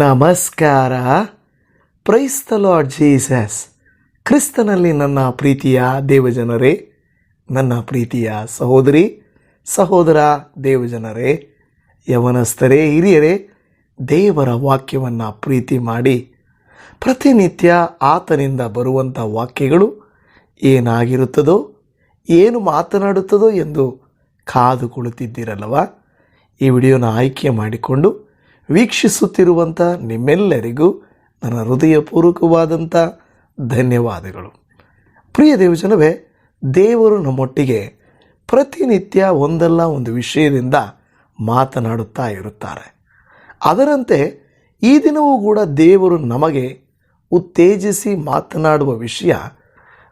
ನಮಸ್ಕಾರ. Praise the lord Jesus ಕ್ರಿಸ್ತನಲ್ಲಿ ನನ್ನ ಪ್ರೀತಿಯ ದೇವಜನರೇ, ನನ್ನ ಪ್ರೀತಿಯ ಸಹೋದರಿ, ಸಹೋದರ ದೇವಜನರೇ, ಯವನಸ್ಥರೇ, ಹಿರಿಯರೇ, ದೇವರ ವಾಕ್ಯವನ್ನು ಪ್ರೀತಿ ಮಾಡಿ ಪ್ರತಿನಿತ್ಯ ಆತನಿಂದ ಬರುವಂಥ ವಾಕ್ಯಗಳು ಏನಾಗಿರುತ್ತದೋ, ಏನು ಮಾತನಾಡುತ್ತದೋ ಎಂದು ಕಾದು ಕುಳಿತಿದ್ದೀರಲ್ಲವ ಈ ವಿಡಿಯೋನ ಆಯ್ಕೆ ಮಾಡಿಕೊಂಡು ವೀಕ್ಷಿಸುತ್ತಿರುವಂಥ ನಿಮ್ಮೆಲ್ಲರಿಗೂ ನನ್ನ ಹೃದಯಪೂರ್ವಕವಾದಂಥ ಧನ್ಯವಾದಗಳು. ಪ್ರಿಯ ದೇವಜನವೇ, ದೇವರು ನಮ್ಮೊಟ್ಟಿಗೆ ಪ್ರತಿನಿತ್ಯ ಒಂದಲ್ಲ ಒಂದು ವಿಷಯದಿಂದ ಮಾತನಾಡುತ್ತಾ ಇರುತ್ತಾರೆ. ಅದರಂತೆ ಈ ದಿನವೂ ಕೂಡ ದೇವರು ನಮಗೆ ಉತ್ತೇಜಿಸಿ ಮಾತನಾಡುವ ವಿಷಯ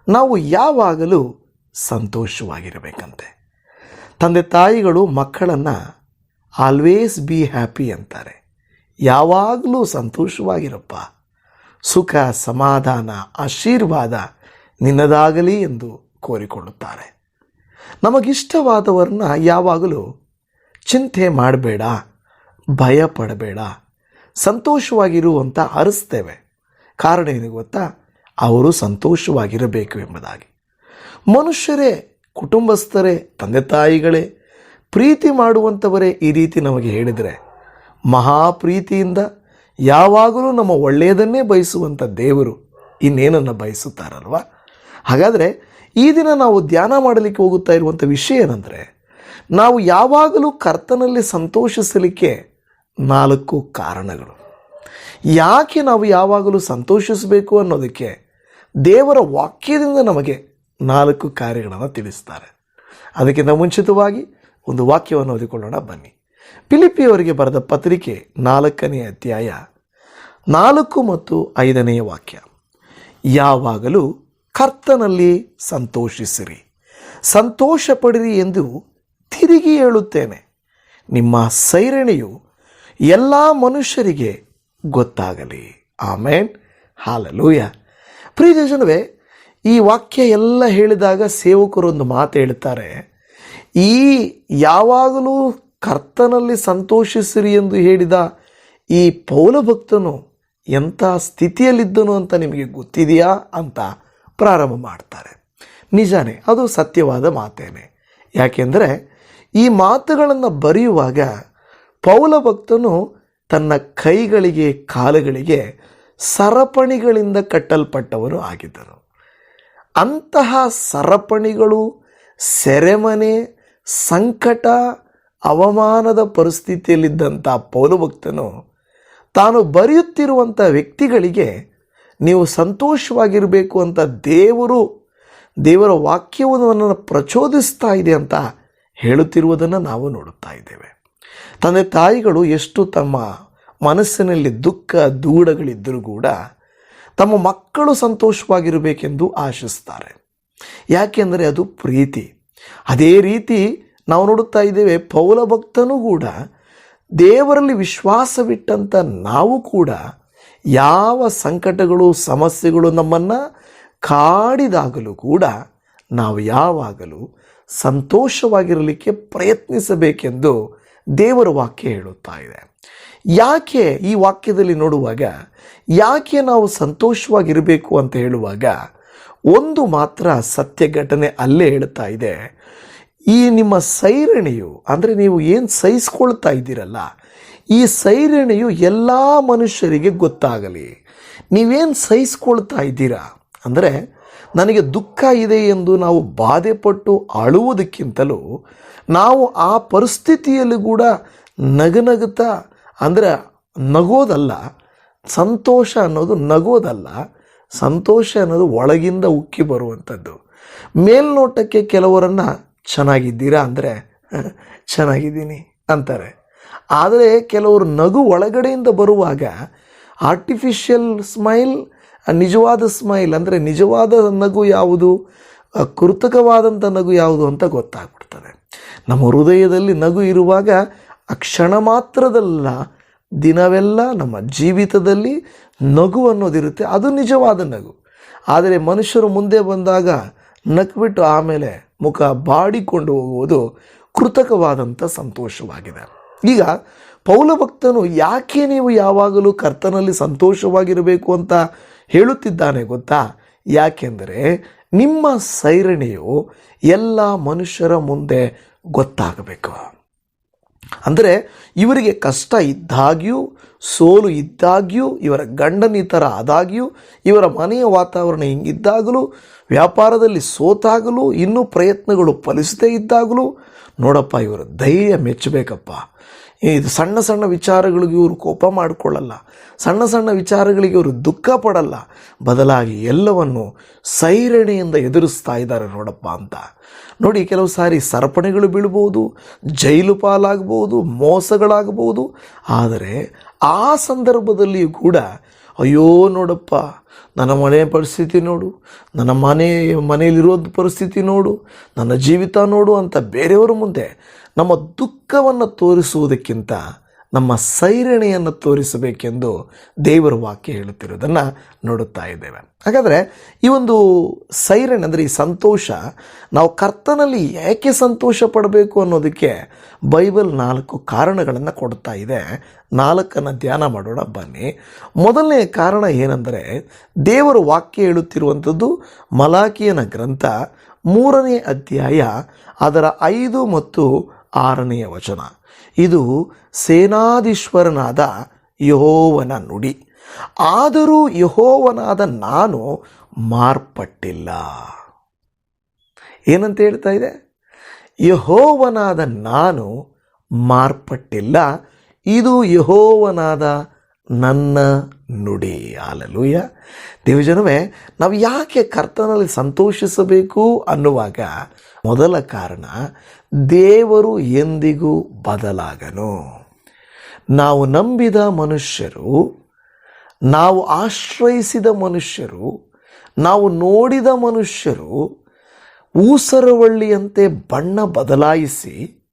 ನಾವು ಯಾವಾಗಲೂ ಸಂತೋಷವಾಗಿರಬೇಕಂತೆ. ತಂದೆ ತಾಯಿಗಳು ಮಕ್ಕಳನ್ನು ಆಲ್ವೇಸ್ ಬಿ ಹ್ಯಾಪಿ ಅಂತಾರೆ. ಯಾವಾಗಲೂ ಸಂತೋಷವಾಗಿರಪ್ಪ. ಸುಖ, ಸಮಾಧಾನ, ಆಶೀರ್ವಾದ ನಿನ್ನದಾಗಲಿ ಎಂದು ಕೋರಿಕೊಳ್ಳುತ್ತಾರೆ. ನಮಗಿಷ್ಟವಾದವರನ್ನ ಯಾವಾಗಲೂ ಚಿಂತೆ ಮಾಡಬೇಡ ಭಯ ಪಡಬೇಡ ಸಂತೋಷವಾಗಿರು ಅಂತ ಅರಿಸ್ತೇವೆ. ಕಾರಣ ಏನು ಗೊತ್ತಾ? ಅವರು ಸಂತೋಷವಾಗಿರಬೇಕು ಎಂಬುದಾಗಿ. ಮನುಷ್ಯರೇ, ಕುಟುಂಬಸ್ಥರೇ ತಂದೆ ತಾಯಿಗಳೇ ಪ್ರೀತಿ ಮಾಡುವಂಥವರೇ ಈ ರೀತಿ ನಮಗೆ ಹೇಳಿದರೆ ಮಹಾಪ್ರೀತಿಯಿಂದ ಯಾವಾಗಲೂ ನಮ್ಮ ಒಳ್ಳೆಯದನ್ನೇ ಬಯಸುವಂಥ ದೇವರು ಇನ್ನೇನನ್ನು ಬಯಸುತ್ತಾರಲ್ವ? ಹಾಗಾದರೆ ಈ ದಿನ ನಾವು ಧ್ಯಾನ ಮಾಡಲಿಕ್ಕೆ ಹೋಗುತ್ತಾ ಇರುವಂಥ ವಿಷಯ ಏನಂದರೆ, ನಾವು ಯಾವಾಗಲೂ ಕರ್ತನಲ್ಲಿ ಸಂತೋಷಿಸಲಿಕ್ಕೆ ನಾಲ್ಕು ಕಾರಣಗಳು. ಯಾಕೆ ನಾವು ಯಾವಾಗಲೂ ಸಂತೋಷಿಸಬೇಕು ಅನ್ನೋದಕ್ಕೆ ದೇವರ ವಾಕ್ಯದಿಂದ ನಮಗೆ ನಾಲ್ಕು ಕಾರ್ಯಗಳನ್ನು ತಿಳಿಸ್ತಾರೆ. ಅದಕ್ಕಿಂತ ಮುಂಚಿತವಾಗಿ ಒಂದು ವಾಕ್ಯವನ್ನು ಓದಿಕೊಳ್ಳೋಣ ಬನ್ನಿ. ಫಿಲಿಪಿಯವರಿಗೆ ಬರೆದ ಪತ್ರಿಕೆ ನಾಲ್ಕನೇ ಅಧ್ಯಾಯ, ನಾಲ್ಕು ಮತ್ತು ಐದನೆಯ ವಾಕ್ಯ. ಯಾವಾಗಲೂ ಕರ್ತನಲ್ಲಿ ಸಂತೋಷಿಸಿರಿ. ಸಂತೋಷ ಪಡಿರಿ ಎಂದು ತಿರುಗಿ ಹೇಳುತ್ತೇನೆ. ನಿಮ್ಮ ಸೈರಣಿಯು ಎಲ್ಲ ಮನುಷ್ಯರಿಗೆ ಗೊತ್ತಾಗಲಿ. ಆಮೇನ್. ಹಾಲಲೂಯ. ಪ್ರಿಯ ಜನವೇ ಈ ವಾಕ್ಯ ಎಲ್ಲ ಹೇಳಿದಾಗ ಸೇವಕರೊಂದು ಮಾತು ಹೇಳ್ತಾರೆ. ಈ ಯಾವಾಗಲೂ ಕರ್ತನಲ್ಲಿ ಸಂತೋಷಿಸಿರಿ ಎಂದು ಹೇಳಿದ ಈ ಪೌಲ ಭಕ್ತನು ಎಂಥ ಸ್ಥಿತಿಯಲ್ಲಿದ್ದನು ಅಂತ ನಿಮಗೆ ಗೊತ್ತಿದೆಯಾ ಅಂತ ಪ್ರಾರಂಭ ಮಾಡ್ತಾರೆ. ನಿಜಾನೇ, ಅದು ಸತ್ಯವಾದ ಮಾತೇನೆ. ಯಾಕೆಂದರೆ, ಈ ಮಾತುಗಳನ್ನು ಬರೆಯುವಾಗ ಪೌಲ ಭಕ್ತನು ತನ್ನ ಕೈಗಳಿಗೆ, ಕಾಲುಗಳಿಗೆ ಸರಪಣಿಗಳಿಂದ ಕಟ್ಟಲ್ಪಟ್ಟವನು ಆಗಿದ್ದರು ಅಂತಹ ಸರಪಣಿಗಳು, ಸೆರೆಮನೆ, ಸಂಕಟ ಅವಮಾನದ ಪರಿಸ್ಥಿತಿಯಲ್ಲಿದ್ದಂಥ ಪೌಲಭಕ್ತನು ತಾನು ಬರೆಯುತ್ತಿರುವಂಥ ವ್ಯಕ್ತಿಗಳಿಗೆ ನೀವು ಸಂತೋಷವಾಗಿರಬೇಕು ಅಂತ ದೇವರು, ದೇವರ ವಾಕ್ಯವನ್ನು ಪ್ರಚೋದಿಸ್ತಾ ಇದೆ ಅಂತ ಹೇಳುತ್ತಿರುವುದನ್ನು ನಾವು ನೋಡುತ್ತಾ ಇದ್ದೇವೆ. ತಂದೆ ತಾಯಿಗಳು ಎಷ್ಟು ತಮ್ಮ ಮನಸ್ಸಿನಲ್ಲಿ ದುಃಖ, ದೂಡಗಳಿದ್ದರೂ ಕೂಡ ತಮ್ಮ ಮಕ್ಕಳು ಸಂತೋಷವಾಗಿರಬೇಕೆಂದು ಆಶಿಸ್ತಾರೆ. ಯಾಕೆಂದರೆ ಅದು ಪ್ರೀತಿ. ಅದೇ ರೀತಿ ನಾವು ನೋಡುತ್ತಾ ಇದ್ದೇವೆ, ಪೌಲ ಭಕ್ತನೂ ಕೂಡ ದೇವರಲ್ಲಿ ವಿಶ್ವಾಸವಿಟ್ಟಂಥ ನಾವು ಕೂಡ ಯಾವ ಸಂಕಟಗಳು, ಸಮಸ್ಯೆಗಳು ನಮ್ಮನ್ನು ಕಾಡಿದಾಗಲೂ ಕೂಡ ನಾವು ಯಾವಾಗಲೂ ಸಂತೋಷವಾಗಿರಲಿಕ್ಕೆ ಪ್ರಯತ್ನಿಸಬೇಕೆಂದು ದೇವರ ವಾಕ್ಯ ಹೇಳುತ್ತಾ ಇದೆ. ಯಾಕೆ ಈ ವಾಕ್ಯದಲ್ಲಿ ನೋಡುವಾಗ, ಯಾಕೆ ನಾವು ಸಂತೋಷವಾಗಿರಬೇಕು ಅಂತ ಹೇಳುವಾಗ, ಒಂದು ಮಾತ್ರ ಸತ್ಯ ಘಟನೆ ಅಲ್ಲೇ ಹೇಳ್ತಾ ಇದೆ. ಈ ನಿಮ್ಮ ಸೈರಣೆಯು, ಅಂದರೆ ನೀವು ಏನು ಸಹಿಸ್ಕೊಳ್ತಾ ಇದ್ದೀರಲ್ಲ, ಈ ಸೈರಣೆಯು ಎಲ್ಲ ಮನುಷ್ಯರಿಗೆ ಗೊತ್ತಾಗಲಿ. ನೀವೇನು ಸಹಿಸ್ಕೊಳ್ತಾ ಇದ್ದೀರಾ? ಅಂದರೆ ನನಗೆ ದುಃಖ ಇದೆ ಎಂದು ನಾವು ಬಾಧೆಪಟ್ಟು ಅಳುವುದಕ್ಕಿಂತಲೂ ನಾವು ಆ ಪರಿಸ್ಥಿತಿಯಲ್ಲಿ ಕೂಡ ನಗನಗುತ್ತಾ, ಅಂದರೆ ನಗೋದಲ್ಲ, ಸಂತೋಷ ಅನ್ನೋದು ನಗೋದಲ್ಲ, ಸಂತೋಷ ಅನ್ನೋದು ಒಳಗಿಂದ ಉಕ್ಕಿ ಬರುವಂಥದ್ದು ಮೇಲ್ನೋಟಕ್ಕೆ ಕೆಲವರನ್ನು ಚೆನ್ನಾಗಿದ್ದೀರಾ ಅಂದರೆ ಚೆನ್ನಾಗಿದ್ದೀನಿ ಅಂತಾರೆ. ಆದರೆ ಕೆಲವರು ನಗು ಒಳಗಡೆಯಿಂದ ಬರುವಾಗ ಆರ್ಟಿಫಿಷಿಯಲ್ ಸ್ಮೈಲ್ ನಿಜವಾದ ಸ್ಮೈಲ್ ಅಂದರೆ ನಿಜವಾದ ನಗು ಯಾವುದು ಕೃತಕವಾದಂಥ ನಗು ಯಾವುದು ಅಂತ ಗೊತ್ತಾಗ್ಬಿಡ್ತದೆ. ನಮ್ಮ ಹೃದಯದಲ್ಲಿ ನಗು ಇರುವಾಗ ಆ ಕ್ಷಣ ಮಾತ್ರದಲ್ಲ, ದಿನವೆಲ್ಲ ನಮ್ಮ ಜೀವಿತದಲ್ಲಿ ನಗು ಅನ್ನೋದಿರುತ್ತೆ ಅದು ನಿಜವಾದ ನಗು. ಆದರೆ ಮನುಷ್ಯರು ಮುಂದೆ ಬಂದಾಗ ನಕ್ಬಿಟ್ಟು ಆಮೇಲೆ ಮುಖ ಬಾಡಿಕೊಂಡು ಹೋಗುವುದು ಕೃತಕವಾದಂಥ ಸಂತೋಷವಾಗಿದೆ. ಈಗ ಪೌಲ ಭಕ್ತನು ಯಾಕೆ ನೀವು ಯಾವಾಗಲೂ ಕರ್ತನಲ್ಲಿ ಸಂತೋಷವಾಗಿರಬೇಕು ಅಂತ ಹೇಳುತ್ತಿದ್ದಾನೆ ಗೊತ್ತಾ? ಯಾಕೆಂದರೆ ನಿಮ್ಮ ಸೈರಣಿಯು ಎಲ್ಲ ಮನುಷ್ಯರ ಮುಂದೆ ಗೊತ್ತಾಗಬೇಕು. ಅಂದರೆ ಇವರಿಗೆ ಕಷ್ಟ ಇದ್ದಾಗ್ಯೂ, ಸೋಲು ಇದ್ದಾಗ್ಯೂ, ಇವರ ಗಂಡನಿತರ ಆದಾಗ್ಯೂ, ಇವರ ಮನೆಯ ವಾತಾವರಣ ಹಿಂಗಿದ್ದಾಗಲೂ ವ್ಯಾಪಾರದಲ್ಲಿ ಸೋತಾಗಲೂ ಇನ್ನೂ ಪ್ರಯತ್ನಗಳು ಫಲಿಸದೇ ಇದ್ದಾಗಲೂ ನೋಡಪ್ಪ, ಇವರು ಧೈರ್ಯ ಮೆಚ್ಚಬೇಕಪ್ಪ. ಇದು ಸಣ್ಣ ಸಣ್ಣ ವಿಚಾರಗಳಿಗೆ ಇವರು ಕೋಪ ಮಾಡಿಕೊಳ್ಳಲ್ಲ. ಸಣ್ಣ ಸಣ್ಣ ವಿಚಾರಗಳಿಗೆ ಇವರು ದುಃಖ ಪಡಲ್ಲ. ಬದಲಾಗಿ ಎಲ್ಲವನ್ನು ಸೈರಣೆಯಿಂದ ಎದುರಿಸ್ತಾ ಇದ್ದಾರೆ ನೋಡಪ್ಪ ಅಂತ. ನೋಡಿ, ಕೆಲವು ಸಾರಿ ಸರಪಣಿಗಳು ಬೀಳ್ಬೋದು, ಜೈಲು ಪಾಲಾಗ್ಬೋದು ಮೋಸಗಳಾಗಬಹುದು ಆದರೆ ಆ ಸಂದರ್ಭದಲ್ಲಿಯೂ ಕೂಡ, ಅಯ್ಯೋ ನೋಡಪ್ಪ ನನ್ನ ಮನೆಯ ಪರಿಸ್ಥಿತಿ ನೋಡು, ನನ್ನ ಮನೆ, ಮನೆಯಲ್ಲಿರೋದು ಪರಿಸ್ಥಿತಿ ನೋಡು, ನನ್ನ ಜೀವಿತ ನೋಡು ಅಂತ ಬೇರೆಯವರ ಮುಂದೆ ನಮ್ಮ ದುಃಖವನ್ನು ತೋರಿಸುವುದಕ್ಕಿಂತ ನಮ್ಮ ಸೈರಣೆಯನ್ನು ತೋರಿಸಬೇಕೆಂದು ದೇವರ ವಾಕ್ಯ ಹೇಳುತ್ತಿರುವುದನ್ನು ನೋಡುತ್ತಾ ಇದ್ದೇವೆ. ಹಾಗಾದರೆ ಈ ಒಂದು ಸೈರಣೆ ಅಂದರೆ ಈ ಸಂತೋಷ, ನಾವು ಕರ್ತನಲ್ಲಿ ಏಕೆ ಸಂತೋಷ ಪಡಬೇಕು ಅನ್ನೋದಕ್ಕೆ ಬೈಬಲ್ ನಾಲ್ಕು ಕಾರಣಗಳನ್ನು ಕೊಡ್ತಾ ಇದೆ. ನಾಲ್ಕನ್ನು ಧ್ಯಾನ ಮಾಡೋಣ, ಬನ್ನಿ. ಮೊದಲನೇ ಕಾರಣ ಏನೆಂದರೆ, ದೇವರ ವಾಕ್ಯ ಹೇಳುತ್ತಿರುವಂಥದ್ದು ಮಲಾಕಿಯನ ಗ್ರಂಥ ಮೂರನೇ ಅಧ್ಯಾಯ ಅದರ ಐದು ಮತ್ತು ಆರನೆಯ ವಚನ. ಇದು ಸೇನಾಧೀಶ್ವರನಾದ ಯಹೋವನ ನುಡಿ. ಆದರೂ ಯಹೋವನಾದ ನಾನು ಮಾರ್ಪಟ್ಟಿಲ್ಲ. ಏನಂತ ಹೇಳ್ತಾ ಇದೆ? ಯಹೋವನಾದ ನಾನು ಮಾರ್ಪಟ್ಟಿಲ್ಲ. ಇದು ಯಹೋವನಾದ ನನ್ನ ನುಡಿ. ಆಲಲೂಯ ದೇವಜನವೇ, ನಾವು ಯಾಕೆ ಕರ್ತನಲ್ಲಿ ಸಂತೋಷಿಸಬೇಕು ಅನ್ನುವಾಗ ಮೊದಲ ಕಾರಣ ದೇವರು ಎಂದಿಗೂ ಬದಲಾಗನು. ನಾವು ನಂಬಿದ ಮನುಷ್ಯರು, ನಾವು ಆಶ್ರಯಿಸಿದ ಮನುಷ್ಯರು, ನಾವು ನೋಡಿದ ಮನುಷ್ಯರು ಊಸರವಳ್ಳಿಯಂತೆ ಬಣ್ಣ ಬದಲಾಯಿಸಿ,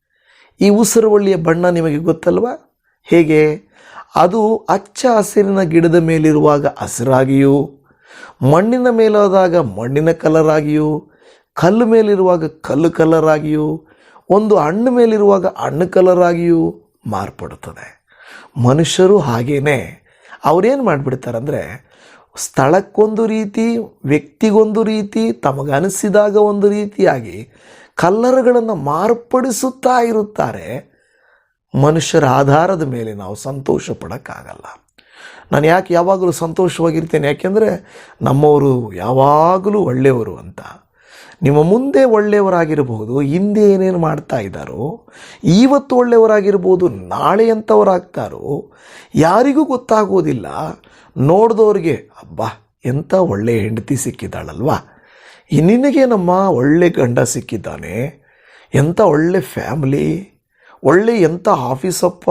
ಈ ಊಸರವಳ್ಳಿಯ ಬಣ್ಣ ನಿಮಗೆ ಗೊತ್ತಲ್ವಾ? ಹೇಗೆ? ಅದು ಹಚ್ಚ ಹಸಿರಿನ ಗಿಡದ ಮೇಲಿರುವಾಗ ಹಸಿರಾಗಿಯೂ, ಮಣ್ಣಿನ ಮೇಲಾದಾಗ ಮಣ್ಣಿನ ಕಲರಾಗಿಯೂ, ಕಲ್ಲು ಮೇಲಿರುವಾಗ ಕಲ್ಲು ಕಲರ್ ಆಗಿಯೂ ಒಂದು ಹಣ್ಣು ಮೇಲಿರುವಾಗ ಹಣ್ಣು ಕಲರ್ ಆಗಿಯೂ ಮಾರ್ಪಡುತ್ತದೆ. ಮನುಷ್ಯರು ಹಾಗೇನೆ ಅವರೇನು ಮಾಡಿಬಿಡ್ತಾರೆ ಅಂದರೆ ಸ್ಥಳಕ್ಕೊಂದು ರೀತಿ, ವ್ಯಕ್ತಿಗೊಂದು ರೀತಿ, ತಮಗನಿಸಿದಾಗ ಒಂದು ರೀತಿಯಾಗಿ ಕಲ್ಲರ್ಗಳನ್ನು ಮಾರ್ಪಡಿಸುತ್ತಾ ಇರುತ್ತಾರೆ. ಮನುಷ್ಯರ ಆಧಾರದ ಮೇಲೆ ನಾವು ಸಂತೋಷ ಪಡೋಕ್ಕಾಗಲ್ಲ ನಾನು ಯಾಕೆ ಯಾವಾಗಲೂ ಸಂತೋಷವಾಗಿರ್ತೇನೆ? ಯಾಕೆಂದರೆ ನಮ್ಮವರು ಯಾವಾಗಲೂ ಒಳ್ಳೆಯವರು ಅಂತ. ನಿಮ್ಮ ಮುಂದೆ ಒಳ್ಳೆಯವರಾಗಿರಬಹುದು, ಹಿಂದೆ ಏನೇನು ಮಾಡ್ತಾ ಇದ್ದಾರೋ ಇವತ್ತು ಒಳ್ಳೆಯವರಾಗಿರ್ಬೋದು ನಾಳೆ ಎಂಥವರಾಗ್ತಾರೋ, ಯಾರಿಗೂ ಗೊತ್ತಾಗೋದಿಲ್ಲ. ನೋಡಿದವ್ರಿಗೆ, ಅಬ್ಬಾ, ಎಂಥ ಒಳ್ಳೆ ಹೆಂಡತಿ ಸಿಕ್ಕಿದ್ದಾಳಲ್ವಾ? ನಿನಗೆ ನಮ್ಮ ಒಳ್ಳೆ ಗಂಡ ಸಿಕ್ಕಿದ್ದಾನೆ. ಎಂಥ ಒಳ್ಳೆ ಫ್ಯಾಮಿಲಿ. ಒಳ್ಳೆ ಎಂಥ ಆಫೀಸಪ್ಪ.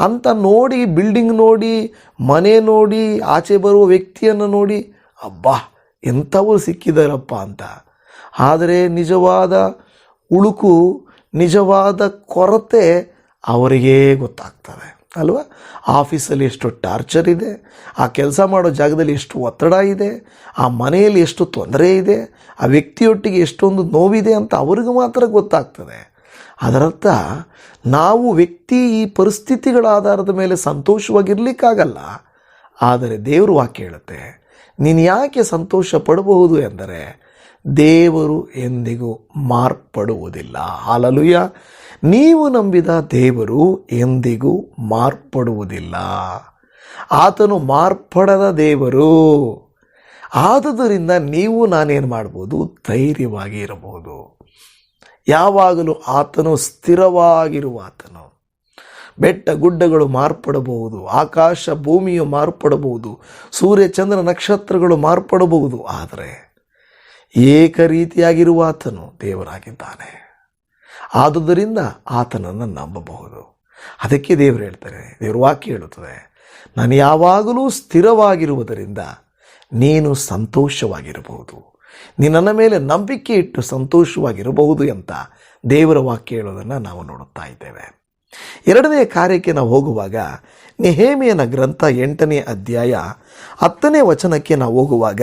ಅಂತ ನೋಡಿ, ಬಿಲ್ಡಿಂಗ್ ನೋಡಿ, ಮನೆ ನೋಡಿ, ಆಚೆ ಬರುವ ವ್ಯಕ್ತಿಯನ್ನು ನೋಡಿ, ಅಬ್ಬಾ, ಎಂಥವ್ರು ಸಿಕ್ಕಿದಾರಪ್ಪ ಅಂತ. ಆದರೆ ನಿಜವಾದ ಉಳುಕು, ನಿಜವಾದ ಕೊರತೆ ಅವರಿಗೇ ಗೊತ್ತಾಗ್ತದೆ. ಅಲ್ವಾ? ಆಫೀಸಲ್ಲಿ ಎಷ್ಟು ಟಾರ್ಚರ್ ಇದೆ, ಆ ಕೆಲಸ ಮಾಡೋ ಜಾಗದಲ್ಲಿ ಎಷ್ಟು ಒತ್ತಡ ಇದೆ, ಆ ಮನೆಯಲ್ಲಿ ಎಷ್ಟು ತೊಂದರೆ ಇದೆ, ಆ ವ್ಯಕ್ತಿಯೊಟ್ಟಿಗೆ ಎಷ್ಟೊಂದು ನೋವಿದೆ ಅಂತ ಅವ್ರಿಗೆ ಮಾತ್ರ ಗೊತ್ತಾಗ್ತದೆ. ಅದರರ್ಥ, ನಾವು ವ್ಯಕ್ತಿ ಈ ಪರಿಸ್ಥಿತಿಗಳ ಆಧಾರದ ಮೇಲೆ ಸಂತೋಷವಾಗಿರ್ಲಿಕ್ಕಾಗಲ್ಲ. ಆದರೆ ದೇವರು ವಾಕ್ಯ ಹೇಳುತ್ತೆ ನೀನು ಯಾಕೆ ಸಂತೋಷ ಪಡಬಹುದು ಎಂದರೆ ದೇವರು ಎಂದಿಗೂ ಮಾರ್ಪಡುವುದಿಲ್ಲ. ಹಾಲಲುಯ ನೀವು ನಂಬಿದ ದೇವರು ಎಂದಿಗೂ ಮಾರ್ಪಡುವುದಿಲ್ಲ. ಆತನು ಮಾರ್ಪಡದ ದೇವರು. ಆದುದರಿಂದ ನೀವು ನಾನೇನು ಮಾಡ್ಬೋದು? ಧೈರ್ಯವಾಗಿ ಇರಬಹುದು. ಯಾವಾಗಲೂ ಆತನು ಸ್ಥಿರವಾಗಿರುವ ಆತನು ಬೆಟ್ಟ ಗುಡ್ಡಗಳು ಮಾರ್ಪಡಬಹುದು. ಆಕಾಶ ಭೂಮಿಯು ಮಾರ್ಪಡಬಹುದು. ಸೂರ್ಯ ಚಂದ್ರ ನಕ್ಷತ್ರಗಳು ಮಾರ್ಪಡಬಹುದು. ಆದರೆ ಏಕ ರೀತಿಯಾಗಿರುವ ಆತನು ದೇವರಾಗಿದ್ದಾನೆ. ಆದುದರಿಂದ ಆತನನ್ನು ನಂಬಬಹುದು. ಅದಕ್ಕೆ ದೇವರು ಹೇಳ್ತಾರೆ, ದೇವರು ವಾಕ್ಯ ಹೇಳುತ್ತದೆ, ನಾನು ಯಾವಾಗಲೂ ಸ್ಥಿರವಾಗಿರುವುದರಿಂದ ನೀನು ಸಂತೋಷವಾಗಿರಬಹುದು. ನನ್ನ ಮೇಲೆ ನಂಬಿಕೆ ಇಟ್ಟು ಸಂತೋಷವಾಗಿರಬಹುದು ಅಂತ ದೇವರ ವಾಕ್ಯ ಹೇಳೋದನ್ನು ನಾವು ನೋಡುತ್ತಾ ಇದ್ದೇವೆ. ಎರಡನೆಯ ಕಾರ್ಯಕ್ಕೆ ನಾವು ಹೋಗುವಾಗ ನೆಹೇಮಿಯನ ಗ್ರಂಥ ಎಂಟನೇ ಅಧ್ಯಾಯ ಹತ್ತನೇ ವಚನಕ್ಕೆ ನಾವು ಹೋಗುವಾಗ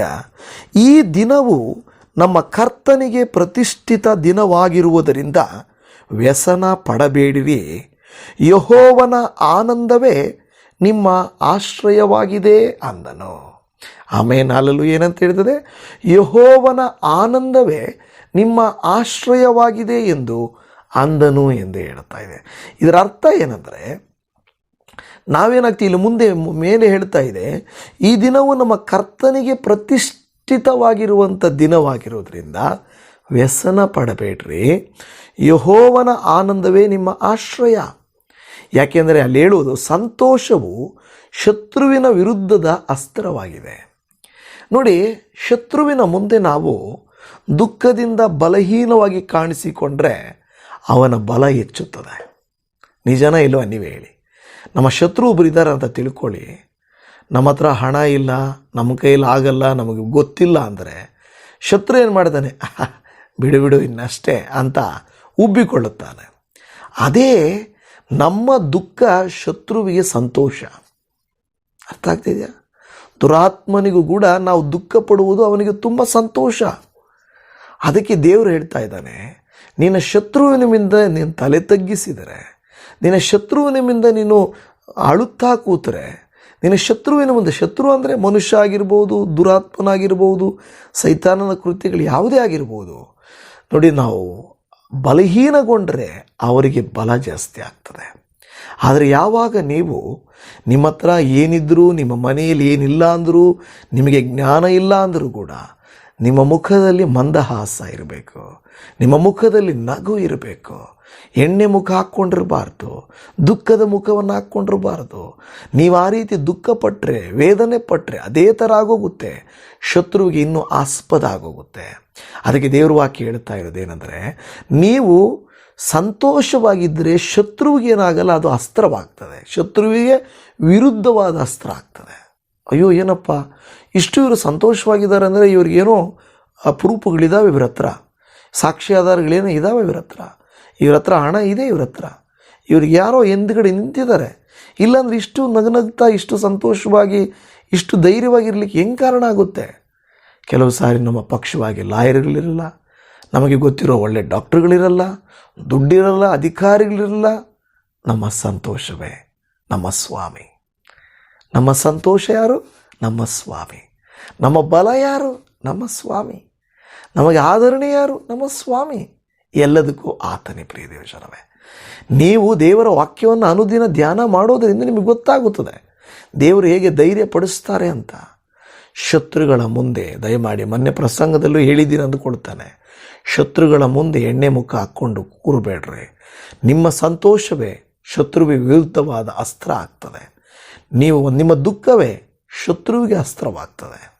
ಈ ದಿನವು ನಮ್ಮ ಕರ್ತನಿಗೆ ಪ್ರತಿಷ್ಠಿತ ದಿನವಾಗಿರುವುದರಿಂದ ವ್ಯಸನ ಪಡಬೇಡಿರಿ. ಯಹೋವನ ಆನಂದವೇ ನಿಮ್ಮ ಆಶ್ರಯವಾಗಿದೆ ಅಂದನು. ಆಮೇನಾಲಲು ಏನಂತ ಹೇಳಿದರೆ, ಯಹೋವನ ಆನಂದವೇ ನಿಮ್ಮ ಆಶ್ರಯವಾಗಿದೆ ಎಂದು ಅಂದನು ಎಂದು ಹೇಳ್ತಾ ಇದೆ. ಇದರ ಅರ್ಥ ಏನಂದರೆ, ನಾವೇನಾಗ್ತೀವಿ, ಇಲ್ಲಿ ಮುಂದೆ ಮೇಲೆ ಹೇಳ್ತಾ ಇದೆ, ಈ ದಿನವು ನಮ್ಮ ಕರ್ತನಿಗೆ ಪ್ರತಿಷ್ಠಿತವಾಗಿರುವಂಥ ದಿನವಾಗಿರೋದ್ರಿಂದ ವ್ಯಸನ ಪಡಬೇಡ್ರಿ. ಯಹೋವನ ಆನಂದವೇ ನಿಮ್ಮ ಆಶ್ರಯ. ಯಾಕೆಂದರೆ ಅಲ್ಲಿ ಹೇಳುವುದು ಸಂತೋಷವು ಶತ್ರುವಿನ ವಿರುದ್ಧದ ಅಸ್ತ್ರವಾಗಿದೆ. ನೋಡಿ, ಶತ್ರುವಿನ ಮುಂದೆ ನಾವು ದುಃಖದಿಂದ ಬಲಹೀನವಾಗಿ ಕಾಣಿಸಿಕೊಂಡ್ರೆ ಅವನ ಬಲ ಹೆಚ್ಚುತ್ತದೆ. ನಿಜನ ಇಲ್ಲವ ನೀವೇ ಹೇಳಿ? ನಮ್ಮ ಶತ್ರು ಒಬ್ಬರಿದ್ದಾರೆ ಅಂತ ತಿಳ್ಕೊಳ್ಳಿ. ನಮ್ಮ ಹತ್ರ ಹಣ ಇಲ್ಲ ನಮ್ಮ ಕೈಯಲ್ಲಿ ಆಗಲ್ಲ ನಮಗೆ ಗೊತ್ತಿಲ್ಲ ಅಂದರೆ ಶತ್ರು ಏನು ಮಾಡ್ತಾನೆ? "ಆಹ್, ಬಿಡು ಬಿಡು ಇನ್ನಷ್ಟೇ ಅಂತ ಉಬ್ಬಿಕೊಳ್ಳುತ್ತಾನೆ. ಅದೇ ನಮ್ಮ ದುಃಖ ಶತ್ರುವಿಗೆ ಸಂತೋಷ. ಅರ್ಥ ಆಗ್ತಿದೆಯಾ ದುರಾತ್ಮನಿಗೂ ಕೂಡ ನಾವು ದುಃಖ ಪಡುವುದು ಅವನಿಗೆ ತುಂಬ ಸಂತೋಷ. ಅದಕ್ಕೆ ದೇವರು ಹೇಳ್ತಾ ಇದ್ದಾನೆ ನಿನ್ನ ಶತ್ರುವಿನಿಂದ ನೀನು ತಲೆ ತಗ್ಗಿಸಿದರೆ ನಿನ್ನ ಶತ್ರುವಿನಿಂದ ನೀನು ಅಳುತ್ತಾ ಕೂತರೆ ನಿನ್ನ ಶತ್ರುವಿನ ಮುಂದೆ? ಶತ್ರು ಅಂದರೆ ಮನುಷ್ಯ ಆಗಿರ್ಬೋದು, ದುರಾತ್ಮನಾಗಿರ್ಬೋದು, ಸೈತಾನನ ಕೃತ್ಯಗಳು ಯಾವುದೇ ಆಗಿರ್ಬೋದು. ನೋಡಿ, ನಾವು ಬಲಹೀನಗೊಂಡರೆ ಅವರಿಗೆ ಬಲ ಜಾಸ್ತಿ ಆಗ್ತದೆ. ಆದರೆ ಯಾವಾಗ ನೀವು ನಿಮ್ಮ ಹತ್ರ ಏನಿದ್ರೂ, ನಿಮ್ಮ ಮನೆಯಲ್ಲಿ ಏನಿಲ್ಲ ಅಂದರೂ, ನಿಮಗೆ ಜ್ಞಾನ ಇಲ್ಲ ಅಂದರೂ ಕೂಡ ನಿಮ್ಮ ಮುಖದಲ್ಲಿ ಮಂದಹಾಸ ಇರಬೇಕು. ನಿಮ್ಮ ಮುಖದಲ್ಲಿ ನಗು ಇರಬೇಕು. ಎಣ್ಣೆ ಮುಖ ಹಾಕ್ಕೊಂಡಿರಬಾರ್ದು, ದುಃಖದ ಮುಖವನ್ನು ಹಾಕ್ಕೊಂಡಿರಬಾರ್ದು. ನೀವು ಆ ರೀತಿ ದುಃಖ ಪಟ್ಟರೆ ವೇದನೆ ಪಟ್ಟರೆ ಅದೇ ಥರ ಆಗೋಗುತ್ತೆ. ಶತ್ರುವಿಗೆ ಇನ್ನೂ ಆಸ್ಪದ ಆಗೋಗುತ್ತೆ. ಅದಕ್ಕೆ ದೇವ್ರ ವಾಕ್ಯ ಹೇಳ್ತಾ ಇರೋದೇನೆಂದರೆ ನೀವು ಸಂತೋಷವಾಗಿದ್ದರೆ ಶತ್ರುವಿಗೆ ಏನಾಗಲ್ಲ, ಅದು ಅಸ್ತ್ರವಾಗ್ತದೆ. ಶತ್ರುವಿಗೆ ವಿರುದ್ಧವಾದ ಅಸ್ತ್ರ ಆಗ್ತದೆ. ಅಯ್ಯೋ, ಏನಪ್ಪ? ಇಷ್ಟು ಇವರು ಸಂತೋಷವಾಗಿದ್ದಾರೆ ಅಂದರೆ ಇವ್ರಿಗೇನೋ ಅಪರೂಪಗಳಿದ್ದಾವೆ ಇವ್ರ ಹತ್ರ ಸಾಕ್ಷಿ ಆಧಾರಗಳೇನೋ ಇದ್ದಾವೆ ಇವ್ರ ಹತ್ರ ಇವ್ರ ಹತ್ರ ಹಣ ಇದೆ ಇವ್ರ ಹತ್ರ. ಇವ್ರಿಗೆ ಯಾರೋ ಹಿಂದ್ಗಡೆ ನಿಂತಿದ್ದಾರೆ. ಇಲ್ಲಾಂದ್ರೆ ಇಷ್ಟು ನಗನಗ್ತಾ, ಇಷ್ಟು ಸಂತೋಷವಾಗಿ, ಇಷ್ಟು ಧೈರ್ಯವಾಗಿರ್ಲಿಕ್ಕೆ ಹೆಂಗೆ ಕಾರಣ ಆಗುತ್ತೆ? ಕೆಲವು ಸಾರಿ ನಮ್ಮ ಪಕ್ಷವಾಗಿ ಲಾಯರ್ಗಳಿರಲ್ಲ, ನಮಗೆ ಗೊತ್ತಿರೋ ಒಳ್ಳೆ ಡಾಕ್ಟ್ರುಗಳಿರಲ್ಲ, ದುಡ್ಡಿರಲ್ಲ, ಅಧಿಕಾರಿಗಳಿರಲ್ಲ, ನಮ್ಮ ಸಂತೋಷವೇ ನಮ್ಮ ಸ್ವಾಮಿ. ನಮ್ಮ ಸಂತೋಷ ಯಾರು? ನಮ್ಮ ಸ್ವಾಮಿ. ನಮ್ಮ ಬಲ ಯಾರು? ನಮ್ಮ ಸ್ವಾಮಿ. ನಮಗೆ ಆದರಣೆ ಯಾರು? ನಮ್ಮ ಸ್ವಾಮಿ. ಎಲ್ಲದಕ್ಕೂ ಆತನೇ ಪ್ರಿಯ ದೇವಜನವೇ ನೀವು ದೇವರ ವಾಕ್ಯವನ್ನು ಅನುದಿನ ಧ್ಯಾನ ಮಾಡೋದರಿಂದ ನಿಮಗೆ ಗೊತ್ತಾಗುತ್ತದೆ. ದೇವರು ಹೇಗೆ ಧೈರ್ಯ ಪಡಿಸ್ತಾರೆ ಅಂತ. ಶತ್ರುಗಳ ಮುಂದೆ, ದಯಮಾಡಿ ಮೊನ್ನೆ ಪ್ರಸಂಗದಲ್ಲೂ ಹೇಳಿದ್ದೀನಿ ಅಂದುಕೊಳ್ತಾನೆ. ಶತ್ರುಗಳ ಮುಂದೆ ಎಣ್ಣೆ ಮುಖ ಹಾಕ್ಕೊಂಡು ಕೂರಬೇಡ್ರಿ. ನಿಮ್ಮ ಸಂತೋಷವೇ ಶತ್ರುವಿಗೆ ವಿರುದ್ಧವಾದ ಅಸ್ತ್ರ ಆಗ್ತದೆ. ನೀವು ನಿಮ್ಮ ದುಃಖವೇ ಶತ್ರುವಿಗೆ ಅಸ್ತ್ರವಾಗ್ತದೆ.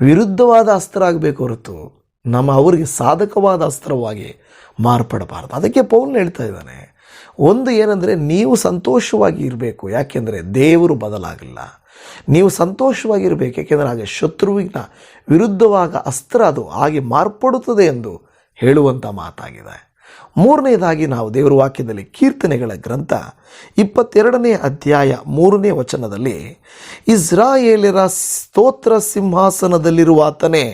ವಿರುದ್ಧವಾದ ಅಸ್ತ್ರ ಆಗಬೇಕು ಹೊರತು ನಮ್ಮ ಅವರಿಗೆ ಸಾಧಕವಾದ ಅಸ್ತ್ರವಾಗಿ ಮಾರ್ಪಡಬಾರ್ದು. ಅದಕ್ಕೆ ಪೌಲ್ ಹೇಳ್ತಾ ಇದ್ದಾನೆ, ಒಂದು ಏನಂದರೆ ನೀವು ಸಂತೋಷವಾಗಿ ಇರಬೇಕು. ಯಾಕೆಂದರೆ ದೇವರು ಬದಲಾಗಿಲ್ಲ ನೀವು ಸಂತೋಷವಾಗಿರಬೇಕು ಯಾಕೆಂದರೆ ಹಾಗೆ ಶತ್ರುವಿನ ವಿರುದ್ಧವಾದ ಅಸ್ತ್ರ ಅದು ಹಾಗೆ ಮಾರ್ಪಡುತ್ತದೆ ಎಂದು ಹೇಳುವಂಥ ಮಾತಾಗಿದೆ. ಮೂರನೇದಾಗಿ ನಾವು ದೇವರ ವಾಕ್ಯದಲ್ಲಿ ಕೀರ್ತನೆಗಳ ಗ್ರಂಥ ಇಪ್ಪತ್ತೆರಡನೇ ಅಧ್ಯಾಯ ಮೂರನೇ ವಚನದಲ್ಲಿ ಇಸ್ರಾಯೇಲರ ಸ್ತೋತ್ರ ಸಿಂಹಾಸನದಲ್ಲಿರುವಾತನೇ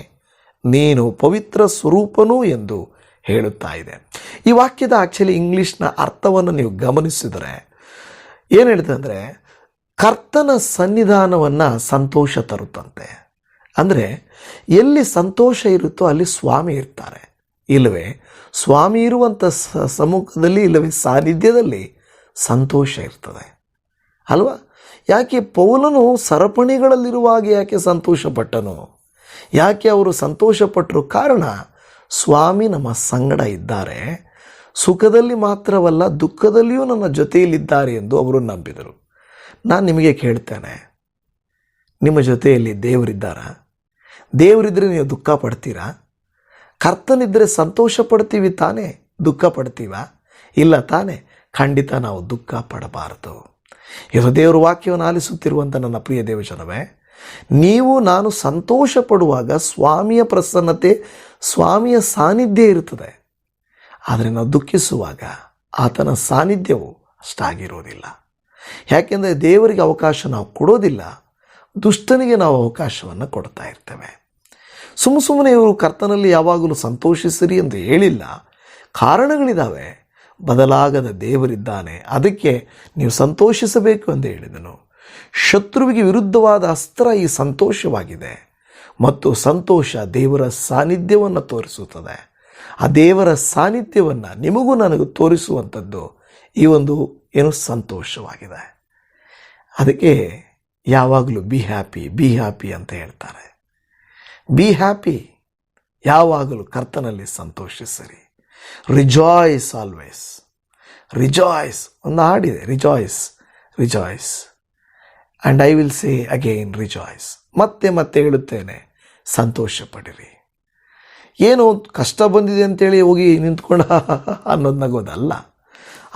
ನೀನು ಪವಿತ್ರ ಸ್ವರೂಪನು ಎಂದು ಹೇಳುತ್ತಾ ಇದೆ. ಈ ವಾಕ್ಯದ ಆಕ್ಚುಲಿ ಇಂಗ್ಲೀಷ್ನ ಅರ್ಥವನ್ನು ನೀವು ಗಮನಿಸಿದರೆ ಏನು ಹೇಳ್ತದೆ ಅಂದರೆ, ಕರ್ತನ ಸನ್ನಿಧಾನವನ್ನು ಸಂತೋಷ ತರುತ್ತಂತೆ. ಅಂದರೆ, ಎಲ್ಲಿ ಸಂತೋಷ ಇರುತ್ತೋ ಅಲ್ಲಿ ಸ್ವಾಮಿ ಇರ್ತಾರೆ. ಇಲ್ಲವೇ, ಸ್ವಾಮಿ ಇರುವಂಥ ಸಮ್ಮುಖದಲ್ಲಿ ಇಲ್ಲವೇ ಸಾನ್ನಿಧ್ಯದಲ್ಲಿ ಸಂತೋಷ ಇರ್ತದೆ. ಅಲ್ವಾ? ಯಾಕೆ ಪೌಲನು ಸರಪಣಿಗಳಲ್ಲಿರುವಾಗ ಯಾಕೆ ಸಂತೋಷಪಟ್ಟನು? ಯಾಕೆ ಅವರು ಸಂತೋಷಪಟ್ಟರು ಕಾರಣ, ಸ್ವಾಮಿ ನಮ್ಮ ಸಂಗಡ ಇದ್ದಾರೆ. ಸುಖದಲ್ಲಿ ಮಾತ್ರವಲ್ಲ, ದುಃಖದಲ್ಲಿಯೂ ನನ್ನ ಜೊತೆಯಲ್ಲಿದ್ದಾರೆ ಎಂದು ಅವರು ನಂಬಿದರು. ನಾನು ನಿಮಗೆ ಕೇಳ್ತೇನೆ. ನಿಮ್ಮ ಜೊತೆಯಲ್ಲಿ ದೇವರಿದ್ದಾರಾ? ದೇವರಿದ್ದರೆ ನೀವು ದುಃಖ ಪಡ್ತೀರಾ? ಕರ್ತನಿದ್ದರೆ ಸಂತೋಷ ಪಡ್ತೀವಿ ತಾನೇ, ದುಃಖ ಪಡ್ತೀವ? ಇಲ್ಲ ತಾನೇ, ಖಂಡಿತ ನಾವು ದುಃಖ ಪಡಬಾರದು. ಇದು ದೇವರ ವಾಕ್ಯವನ್ನು ಆಲಿಸುತ್ತಿರುವಂಥ ನನ್ನ ಪ್ರಿಯ ದೇವಜನವೇ ನೀವು ನಾನು ಸಂತೋಷ ಪಡುವಾಗ ಸ್ವಾಮಿಯ ಪ್ರಸನ್ನತೆ, ಸ್ವಾಮಿಯ ಸಾನ್ನಿಧ್ಯ ಇರುತ್ತದೆ. ಆದರೆ ನಾವು ದುಃಖಿಸುವಾಗ ಆತನ ಸಾನ್ನಿಧ್ಯವು ಅಷ್ಟಾಗಿರೋದಿಲ್ಲ ಯಾಕೆಂದರೆ ದೇವರಿಗೆ ಅವಕಾಶ ನಾವು ಕೊಡೋದಿಲ್ಲ, ದುಷ್ಟನಿಗೆ ನಾವು ಅವಕಾಶವನ್ನು ಕೊಡ್ತಾ ಇರ್ತೇವೆ. ಸುಮ್ಮ ಸುಮ್ಮನೆ ಇವರು ಕರ್ತನಲ್ಲಿ ಯಾವಾಗಲೂ ಸಂತೋಷಿಸಿರಿ ಎಂದು ಹೇಳಿಲ್ಲ. ಕಾರಣಗಳಿದ್ದಾವೆ ಬದಲಾಗದ ದೇವರಿದ್ದಾನೆ. ಅದಕ್ಕೆ ನೀವು ಸಂತೋಷಿಸಬೇಕು ಎಂದು ಹೇಳಿದನು. ಶತ್ರುವಿಗೆ ವಿರುದ್ಧವಾದ ಅಸ್ತ್ರ ಈ ಸಂತೋಷವಾಗಿದೆ. ಮತ್ತು ಸಂತೋಷ ದೇವರ ಸಾನ್ನಿಧ್ಯವನ್ನು ತೋರಿಸುತ್ತದೆ. ಆ ದೇವರ ಸಾನ್ನಿಧ್ಯವನ್ನು ನಿಮಗೂ ನನಗೂ ತೋರಿಸುವಂಥದ್ದು ಈ ಒಂದು ಏನು ಸಂತೋಷವಾಗಿದೆ. ಅದಕ್ಕೆ ಯಾವಾಗಲೂ ಬಿ ಹ್ಯಾಪಿ ಬಿ ಹ್ಯಾಪಿ ಅಂತ ಹೇಳ್ತಾರೆ. ಬಿ ಹ್ಯಾಪಿ ಯಾವಾಗಲೂ ಕರ್ತನಲ್ಲಿ ಸಂತೋಷಿಸಿರಿ. ರಿಜಾಯ್ಸ್ ಆಲ್ವೇಸ್ ರಿಜಾಯ್ಸ್ ಒಂದು ಹಾಡಿದೆ. Rejoice rejoice and I will say again rejoice ಮತ್ತೆ ಮತ್ತೆ ಹೇಳುತ್ತೇನೆ ಸಂತೋಷ ಪಡಿರಿ ಏನು ಕಷ್ಟ ಬಂದಿದೆ ಅಂತೇಳಿ ಹೋಗಿ ನಿಂತ್ಕೊಂಡು ಅನ್ನೋದು ನಗೋದಲ್ಲ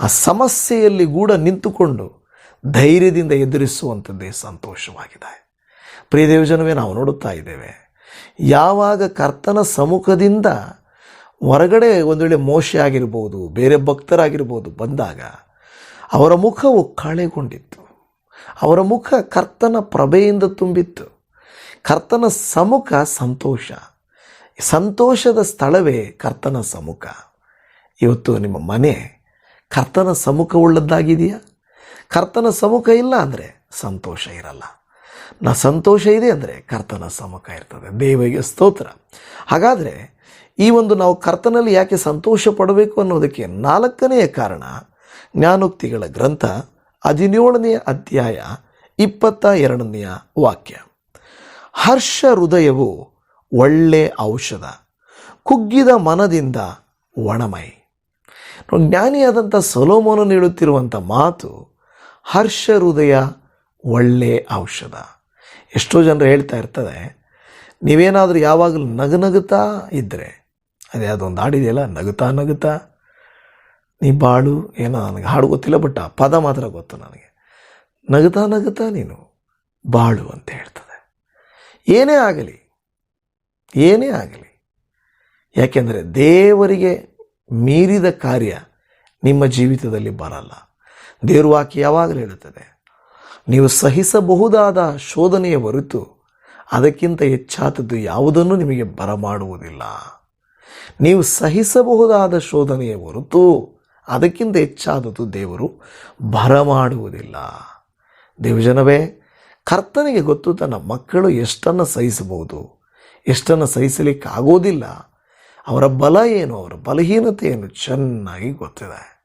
ಆ ಸಮಸ್ಯೆಯಲ್ಲಿ ಕೂಡ ನಿಂತುಕೊಂಡು ಧೈರ್ಯದಿಂದ ಎದುರಿಸುವಂಥದ್ದೇ ಸಂತೋಷವಾಗಿದೆ ಪ್ರಿಯದೇವಜನವೇ ನಾವು ನೋಡುತ್ತಾ ಇದ್ದೇವೆ, ಯಾವಾಗ ಕರ್ತನ ಸಮ್ಮುಖದಿಂದ ಹೊರಗಡೆ ಒಂದು ವೇಳೆ ಮೋಶೆ ಆಗಿರ್ಬೋದು, ಬೇರೆ ಭಕ್ತರಾಗಿರ್ಬೋದು ಬಂದಾಗ, ಅವರ ಮುಖವು ಕಳೆಗೊಂಡಿತ್ತು. ಅವರ ಮುಖ ಕರ್ತನ ಪ್ರಭೆಯಿಂದ ತುಂಬಿತ್ತು. ಕರ್ತನ ಸಮುಖ ಸಂತೋಷ. ಸಂತೋಷದ ಸ್ಥಳವೇ ಕರ್ತನ ಸಮುಖ ಇವತ್ತು ನಿಮ್ಮ ಮನೆ ಕರ್ತನ ಸಮ್ಮುಖವುಳ್ಳದ್ದಾಗಿದೆಯಾ? ಕರ್ತನ ಸಮ್ಮುಖ ಇಲ್ಲ ಅಂದರೆ ಸಂತೋಷ ಇರಲ್ಲ. ನಾ ಸಂತೋಷ ಇದೆ ಅಂದರೆ ಕರ್ತನ ಸಮ್ಮುಖ ಇರ್ತದೆ. ದೇವಿಗೆ ಸ್ತೋತ್ರ. ಹಾಗಾದರೆ ಈ ಒಂದು ನಾವು ಕರ್ತನಲ್ಲಿ ಯಾಕೆ ಸಂತೋಷ ಪಡಬೇಕು ಅನ್ನೋದಕ್ಕೆ ನಾಲ್ಕನೆಯ ಕಾರಣ ಜ್ಞಾನೋಕ್ತಿಗಳ ಗ್ರಂಥ ಹದಿನೇಳನೆಯ ಅಧ್ಯಾಯ ಇಪ್ಪತ್ತ ಎರಡನೆಯ ವಾಕ್ಯ. ಹರ್ಷ ಹೃದಯವು ಒಳ್ಳೆ ಔಷಧ, ಕುಗ್ಗಿದ ಮನದಿಂದ ಒಣಮೈ. ಜ್ಞಾನಿಯಾದಂಥ ಸೊಲೋಮೋನನ್ನು ನೀಡುತ್ತಿರುವಂಥ ಮಾತು ಹರ್ಷ ಹೃದಯ ಒಳ್ಳೆ ಔಷಧ. ಎಷ್ಟೋ ಜನರು ಹೇಳ್ತಾ ಇರ್ತದೆ, ನೀವೇನಾದರೂ ಯಾವಾಗಲೂ ನಗು ನಗುತ್ತಾ ಇದ್ದರೆ ಅದೇ ಅದೊಂದು ಹಾಡಿದೆಯಲ್ಲ ನಗುತ್ತಾ ನಗುತ್ತಾ? ನೀ ಬಾಳು, ಏನೋ ನನಗೆ ಹಾಡು ಗೊತ್ತಿಲ್ಲ, ಬಟ್ ಆ ಪದ ಮಾತ್ರ ಗೊತ್ತು ನನಗೆ. ನಗುತ್ತಾ ನಗುತ್ತಾ ನೀನು ಬಾಳು ಅಂತ ಹೇಳ್ತದೆ. ಏನೇ ಆಗಲಿ ಏನೇ ಆಗಲಿ, ಯಾಕೆಂದರೆ ದೇವರಿಗೆ ಮೀರಿದ ಕಾರ್ಯ ನಿಮ್ಮ ಜೀವಿತದಲ್ಲಿ ಬರಲ್ಲ. ದೇವರು ವಾಕ್ಯ ಯಾವಾಗಲೂ ಹೇಳುತ್ತದೆ, ನೀವು ಸಹಿಸಬಹುದಾದ ಶೋಧನೆಯ ಹೊರತು ಅದಕ್ಕಿಂತ ಹೆಚ್ಚಾದದ್ದು ಯಾವುದನ್ನು ನಿಮಗೆ ಬರಮಾಡುವುದಿಲ್ಲ. ನೀವು ಸಹಿಸಬಹುದಾದ ಶೋಧನೆಯ ಹೊರತು ಅದಕ್ಕಿಂತ ಹೆಚ್ಚಾದದ್ದು ದೇವರು ಬರಮಾಡುವುದಿಲ್ಲ ದೇವಜನವೇ, ಕರ್ತನಿಗೆ ಗೊತ್ತು ತನ್ನ ಮಕ್ಕಳು ಎಷ್ಟನ್ನು ಸಹಿಸಬಹುದು, ಎಷ್ಟನ್ನು ಸಹಿಸಲಿಕ್ಕಾಗೋದಿಲ್ಲ. ಅವರ ಬಲ ಏನು, ಅವರ ಬಲಹೀನತೆ ಏನು ಚೆನ್ನಾಗಿ ಗೊತ್ತಿದೆ.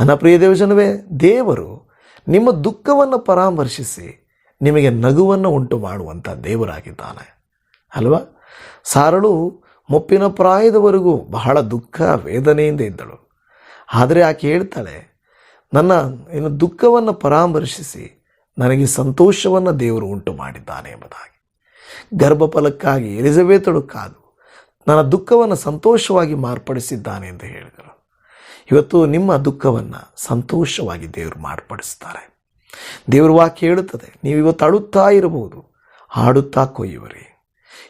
ನನ್ನ ಪ್ರಿಯ ದೇವಜನವೇ, ದೇವರು ನಿಮ್ಮ ದುಃಖವನ್ನು ಪರಾಮರ್ಶಿಸಿ ನಿಮಗೆ ನಗುವನ್ನು ಉಂಟು ಮಾಡುವಂಥ ದೇವರಾಗಿದ್ದಾನೆ. ಅಲ್ವಾ? ಸಾರಳು ಮುಪ್ಪಿನ ಪ್ರಾಯದವರೆಗೂ ಬಹಳ ದುಃಖ, ವೇದನೆಯಿಂದ ಇದ್ದಳು. ಆದರೆ ಆಕೆ ಹೇಳ್ತಾಳೆ, ನನ್ನ ಏನು ದುಃಖವನ್ನು ಪರಾಮರ್ಶಿಸಿ ನನಗೆ ಸಂತೋಷವನ್ನು ದೇವರು ಉಂಟು ಮಾಡಿದ್ದಾನೆ ಎಂಬುದಾಗಿ. ಗರ್ಭಫಲಕ್ಕಾಗಿ ಎಲಿಜಬೇತಳು ಕಾದು ನನ್ನ ದುಃಖವನ್ನು ಸಂತೋಷವಾಗಿ ಮಾರ್ಪಡಿಸಿದ್ದಾನೆ ಎಂದು ಹೇಳಿದರು. ಇವತ್ತು ನಿಮ್ಮ ದುಃಖವನ್ನು ಸಂತೋಷವಾಗಿ ದೇವರು ಮಾರ್ಪಡಿಸ್ತಾರೆ. ದೇವರು ವಾಕ್ಯ ಹೇಳುತ್ತದೆ, ನೀವು ಇವತ್ತು ಅಳುತ್ತಾ ಇರಬಹುದು, ಹಾಡುತ್ತಾ ಕೊಯ್ಯುವರಿ.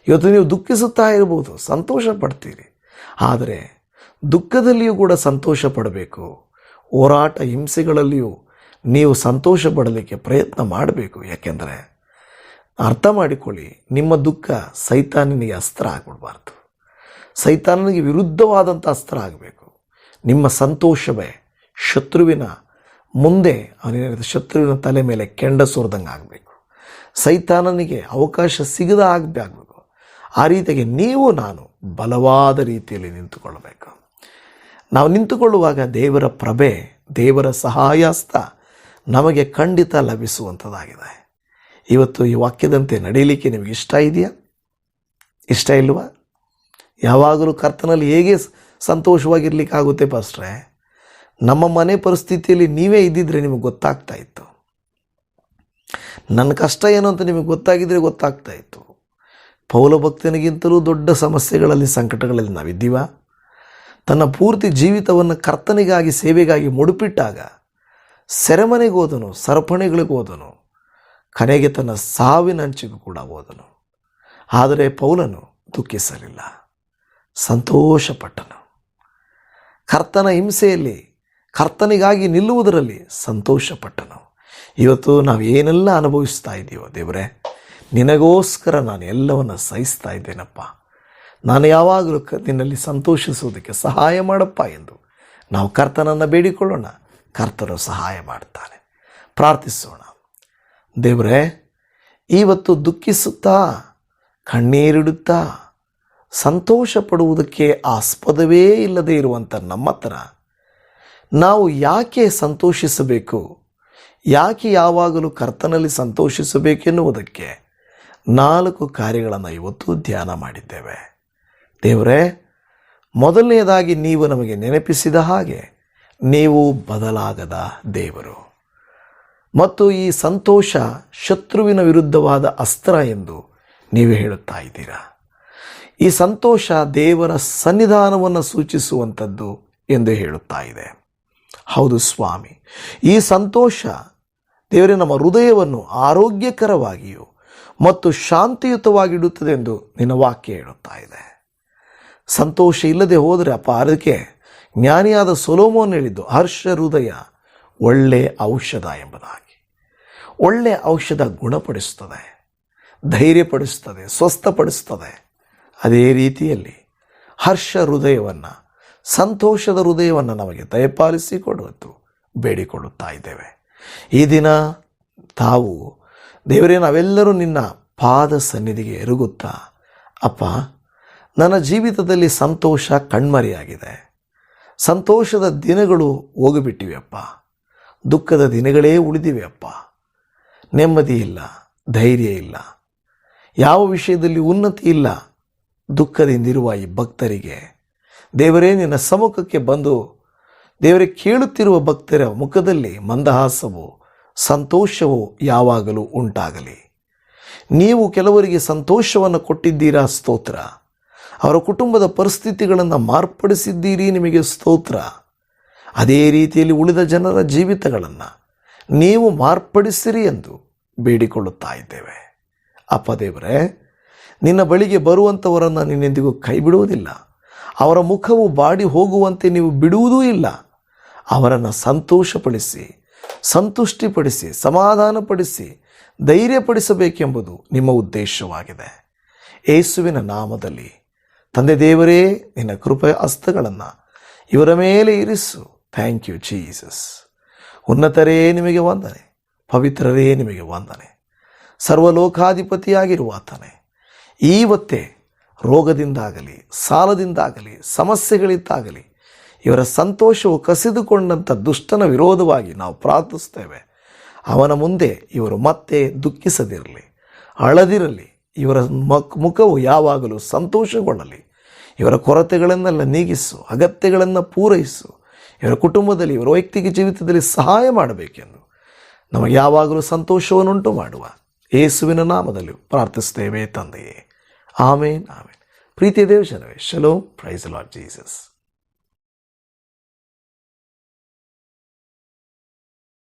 ಇವತ್ತು ನೀವು ದುಃಖಿಸುತ್ತಾ ಇರಬಹುದು ಸಂತೋಷ ಪಡ್ತೀರಿ ಆದರೆ ದುಃಖದಲ್ಲಿಯೂ ಕೂಡ ಸಂತೋಷ ಪಡಬೇಕು ಹೋರಾಟ ಹಿಂಸೆಗಳಲ್ಲಿಯೂ ನೀವು ಸಂತೋಷ ಪಡಲಿಕ್ಕೆ ಪ್ರಯತ್ನ ಮಾಡಬೇಕು. ಯಾಕೆಂದರೆ ಅರ್ಥ ಮಾಡಿಕೊಳ್ಳಿ, ನಿಮ್ಮ ದುಃಖ ಸೈತಾನನಿಗೆ ಅಸ್ತ್ರ ಆಗಿಬಿಡಬಾರ್ದು. ಸೈತಾನನಿಗೆ ವಿರುದ್ಧವಾದಂಥ ಅಸ್ತ್ರ ಆಗಬೇಕು. ನಿಮ್ಮ ಸಂತೋಷವೇ ಶತ್ರುವಿನ ಮುಂದೆ ಅವನೇನಿದೆ ಶತ್ರುವಿನ ತಲೆ ಮೇಲೆ ಕೆಂಡ ಸುರಿದಂಗೆ ಆಗಬೇಕು. ಸೈತಾನನಿಗೆ ಅವಕಾಶ ಸಿಗದ ಆಗಬೇಕು. ಆ ರೀತಿಗೆ ನೀವು, ನಾನು ಬಲವಾದ ರೀತಿಯಲ್ಲಿ ನಿಂತುಕೊಳ್ಳಬೇಕು. ನಾವು ನಿಂತುಕೊಳ್ಳುವಾಗ ದೇವರ ಪ್ರಭೆ, ದೇವರ ಸಹಾಯಸ್ತ ನಮಗೆ ಖಂಡಿತ ಲಭಿಸುವಂಥದ್ದಾಗಿದೆ. ಇವತ್ತು ಈ ವಾಕ್ಯದಂತೆ ನಡೀಲಿಕ್ಕೆ ನಿಮಗೆ ಇಷ್ಟ ಇದೆಯಾ? ಇಷ್ಟ ಇಲ್ವಾ? ಯಾವಾಗಲೂ ಕರ್ತನಲ್ಲಿ ಹೇಗೆ ಸಂತೋಷವಾಗಿರ್ಲಿಕ್ಕಾಗುತ್ತೆ ಪಸ್ಟ್ರೆ? ನಮ್ಮ ಮನೆ ಪರಿಸ್ಥಿತಿಯಲ್ಲಿ ನೀವೇ ಇದ್ದಿದ್ರೆ ನಿಮಗೆ ಗೊತ್ತಾಗ್ತಾ ಇತ್ತು. ನನ್ನ ಕಷ್ಟ ಏನು ಅಂತ ನಿಮಗೆ ಗೊತ್ತಾಗಿದ್ರೆ ಗೊತ್ತಾಗ್ತಾ ಇತ್ತು. ಪೌಲ ಭಕ್ತನಿಗಿಂತಲೂ ದೊಡ್ಡ ಸಮಸ್ಯೆಗಳಲ್ಲಿ, ಸಂಕಟಗಳಲ್ಲಿ ನಾವಿದ್ದೀವ? ತನ್ನ ಪೂರ್ತಿ ಜೀವಿತವನ್ನು ಕರ್ತನಿಗಾಗಿ, ಸೇವೆಗಾಗಿ ಮುಡುಪಿಟ್ಟಾಗ ಸೆರೆಮನೆಗೋದನು ಸರಪಣಿಗಳಿಗೋದನು ಕನೆಗೆ ತನ್ನ ಸಾವಿನ ಅಂಚಿಗೂ ಕೂಡ ಹೋದನು. ಆದರೆ ಪೌಲನು ದುಃಖಿಸಲಿಲ್ಲ, ಸಂತೋಷಪಟ್ಟನು. ಕರ್ತನ ಹಿಂಸೆಯಲ್ಲಿ, ಕರ್ತನಿಗಾಗಿ ನಿಲ್ಲುವುದರಲ್ಲಿ ಸಂತೋಷಪಟ್ಟನು. ಇವತ್ತು ನಾವು ಏನೆಲ್ಲ ಅನುಭವಿಸ್ತಾ ಇದ್ದೀವೋ ದೇವರೇ, ನಿನಗೋಸ್ಕರ ನಾನು ಎಲ್ಲವನ್ನು ಸಹಿಸ್ತಾ ಇದ್ದೇನಪ್ಪ. ನಾನು ಯಾವಾಗಲೂ ನಿನ್ನಲ್ಲಿ ಸಂತೋಷಿಸುವುದಕ್ಕೆ ಸಹಾಯ ಮಾಡಪ್ಪ ಎಂದು ನಾವು ಕರ್ತನನ್ನು ಬೇಡಿಕೊಳ್ಳೋಣ. ಕರ್ತನು ಸಹಾಯ ಮಾಡ್ತಾನೆ. ಪ್ರಾರ್ಥಿಸೋಣ. ದೇವರೇ, ಇವತ್ತು ದುಃಖಿಸುತ್ತಾ, ಕಣ್ಣೀರಿಡುತ್ತಾ ಸಂತೋಷ ಪಡುವುದಕ್ಕೆ ಆಸ್ಪದವೇ ಇಲ್ಲದೆ ಇರುವಂಥ ನಮ್ಮ ಹತ್ರ ನಾವು ಯಾಕೆ ಸಂತೋಷಿಸಬೇಕು? ಯಾಕೆ ಯಾವಾಗಲೂ ಕರ್ತನಲ್ಲಿ ಸಂತೋಷಿಸಬೇಕೆನ್ನುವುದಕ್ಕೆ ನಾಲ್ಕು ಕಾರ್ಯಗಳನ್ನು ಇವತ್ತು ಧ್ಯಾನ ಮಾಡಿದ್ದೇವೆ. ದೇವರೇ ಮೊದಲನೆಯದಾಗಿ ನೀವು ನಮಗೆ ನೆನಪಿಸಿದ ಹಾಗೆ ನೀವು ಬದಲಾಗದ ದೇವರು. ಮತ್ತು ಈ ಸಂತೋಷ ಶತ್ರುವಿನ ವಿರುದ್ಧವಾದ ಅಸ್ತ್ರ ಎಂದು ನೀವು ಹೇಳುತ್ತಾ ಇದ್ದೀರಾ? ಈ ಸಂತೋಷ ದೇವರ ಸನ್ನಿಧಾನವನ್ನು ಸೂಚಿಸುವಂಥದ್ದು ಎಂದು ಹೇಳುತ್ತಾ ಇದೆ. ಹೌದು ಸ್ವಾಮಿ, ಈ ಸಂತೋಷ ದೇವರೇ ನಮ್ಮ ಹೃದಯವನ್ನು ಆರೋಗ್ಯಕರವಾಗಿಯೂ ಮತ್ತು ಶಾಂತಿಯುತವಾಗಿಡುತ್ತದೆ ಎಂದು ನಿನ್ನ ವಾಕ್ಯ ಹೇಳುತ್ತಾ ಇದೆ. ಸಂತೋಷ ಇಲ್ಲದೆ ಹೋದರೆ ಅಪ್ಪ, ಅದಕ್ಕೆ ಜ್ಞಾನಿಯಾದ ಸೊಲೋಮೋನ್ ಹೇಳಿದ್ದು, ಹರ್ಷ ಹೃದಯ ಒಳ್ಳೆ ಔಷಧ ಎಂಬುದಾಗಿ. ಒಳ್ಳೆ ಔಷಧ ಗುಣಪಡಿಸ್ತದೆ, ಧೈರ್ಯಪಡಿಸ್ತದೆ, ಸ್ವಸ್ಥಪಡಿಸ್ತದೆ. ಅದೇ ರೀತಿಯಲ್ಲಿ ಹರ್ಷ ಹೃದಯವನ್ನು, ಸಂತೋಷದ ಹೃದಯವನ್ನು ನಮಗೆ ದಯಪಾಲಿಸಿಕೊಡುವುದು ಬೇಡಿಕೊಳ್ಳುತ್ತಾ ಇದ್ದೇವೆ. ಈ ದಿನ ತಾವು ದೇವರೇ, ನಾವೆಲ್ಲರೂ ನಿನ್ನ ಪಾದ ಸನ್ನಿಧಿಗೆ ಎರಗುತ್ತಾ, ಅಪ್ಪ ನನ್ನ ಜೀವಿತದಲ್ಲಿ ಸಂತೋಷ ಕಣ್ಮರೆಯಾಗಿದೆ. ಸಂತೋಷದ ದಿನಗಳು ಹೋಗಿಬಿಟ್ಟಿವೆಯಪ್ಪ. ದುಃಖದ ದಿನಗಳೇ ಉಳಿದಿವೆಯಪ್ಪ. ನೆಮ್ಮದಿ ಇಲ್ಲ, ಧೈರ್ಯ ಇಲ್ಲ. ಯಾವ ವಿಷಯದಲ್ಲಿ ಉನ್ನತಿ ಇಲ್ಲ ದುಃಖದಿಂದಿರುವ ಈ ಭಕ್ತರಿಗೆ. ದೇವರೇ, ನಿನ್ನ ಸಮ್ಮುಖಕ್ಕೆ ಬಂದು ದೇವರೇ ಕೇಳುತ್ತಿರುವ ಭಕ್ತರ ಮುಖದಲ್ಲಿ ಮಂದಹಾಸವು, ಸಂತೋಷವು ಯಾವಾಗಲೂ ಉಂಟಾಗಲಿ. ನೀವು ಕೆಲವರಿಗೆ ಸಂತೋಷವನ್ನು ಕೊಟ್ಟಿದ್ದೀರಾ? ಸ್ತೋತ್ರ. ಅವರ ಕುಟುಂಬದ ಪರಿಸ್ಥಿತಿಗಳನ್ನು ಮಾರ್ಪಡಿಸಿದ್ದೀರಿ ನಿಮಗೆ ಸ್ತೋತ್ರ. ಅದೇ ರೀತಿಯಲ್ಲಿ ಉಳಿದ ಜನರ ಜೀವಿತಗಳನ್ನು ನೀವು ಮಾರ್ಪಡಿಸಿರಿ ಎಂದು ಬೇಡಿಕೊಳ್ಳುತ್ತಾ ಇದ್ದೇವೆ. ಅಪ್ಪ ದೇವರೇ, ನಿನ್ನ ಬಳಿಗೆ ಬರುವಂಥವರನ್ನು ನಿನ್ನೆಂದಿಗೂ ಕೈ ಬಿಡುವುದಿಲ್ಲ ಅವರ ಮುಖವು ಬಾಡಿ ಹೋಗುವಂತೆ ನೀವು ಬಿಡುವುದೂ ಇಲ್ಲ. ಅವರನ್ನು ಸಂತೋಷಪಡಿಸಿ, ಸಂತುಷ್ಟಿಪಡಿಸಿ, ಸಮಾಧಾನಪಡಿಸಿ, ಧೈರ್ಯಪಡಿಸಬೇಕೆಂಬುದು ನಿಮ್ಮ ಉದ್ದೇಶವಾಗಿದೆ. ಯೇಸುವಿನ ನಾಮದಲ್ಲಿ ತಂದೆ ದೇವರೇ, ನಿನ್ನ ಕೃಪೆ ಅಸ್ತಗಳನ್ನು ಇವರ ಮೇಲೆ ಇರಿಸು. ಥ್ಯಾಂಕ್ ಯು ಜೀಸಸ್ ಉನ್ನತರೇ ನಿಮಗೆ ವಂದನೆ, ಪವಿತ್ರರೇ ನಿಮಗೆ ವಂದನೆ. ಸರ್ವಲೋಕಾಧಿಪತಿಯಾಗಿರುವ ಆತನೇ ಈವತ್ತೇ ರೋಗದಿಂದಾಗಲಿ, ಸಾಲದಿಂದಾಗಲಿ, ಸಮಸ್ಯೆಗಳಿದ್ದಾಗಲಿ, ಇವರ ಸಂತೋಷವು ಕಸಿದುಕೊಂಡಂಥ ದುಷ್ಟನ ವಿರೋಧವಾಗಿ ನಾವು ಪ್ರಾರ್ಥಿಸ್ತೇವೆ ಅವನ ಮುಂದೆ ಇವರು ಮತ್ತೆ ದುಃಖಿಸದಿರಲಿ, ಅಳದಿರಲಿ, ಇವರ ಮಕ್, ಮುಖವು ಯಾವಾಗಲೂ ಸಂತೋಷಗೊಳ್ಳಲಿ. ಇವರ ಕೊರತೆಗಳನ್ನೆಲ್ಲ ನೀಗಿಸು, ಅಗತ್ಯಗಳನ್ನು ಪೂರೈಸು. ಇವರ ಕುಟುಂಬದಲ್ಲಿ, ಇವರ ವೈಯಕ್ತಿಕ ಜೀವಿತದಲ್ಲಿ ಸಹಾಯ ಮಾಡಬೇಕೆಂದು ನಮಗೆ ಯಾವಾಗಲೂ ಸಂತೋಷವನ್ನುಂಟು ಮಾಡುವ ಯೇಸುವಿನ ನಾಮದಲ್ಲಿ ಪ್ರಾರ್ಥಿಸ್ತೇವೆ ತಂದೆಯೇ. Amen amen. ಪ್ರೀತಿಯ ದೇವಜನವೇ ಶಲೋ ಪ್ರೈಸ್ ಲಾರ್ಡ್ ಜೀಸಸ್.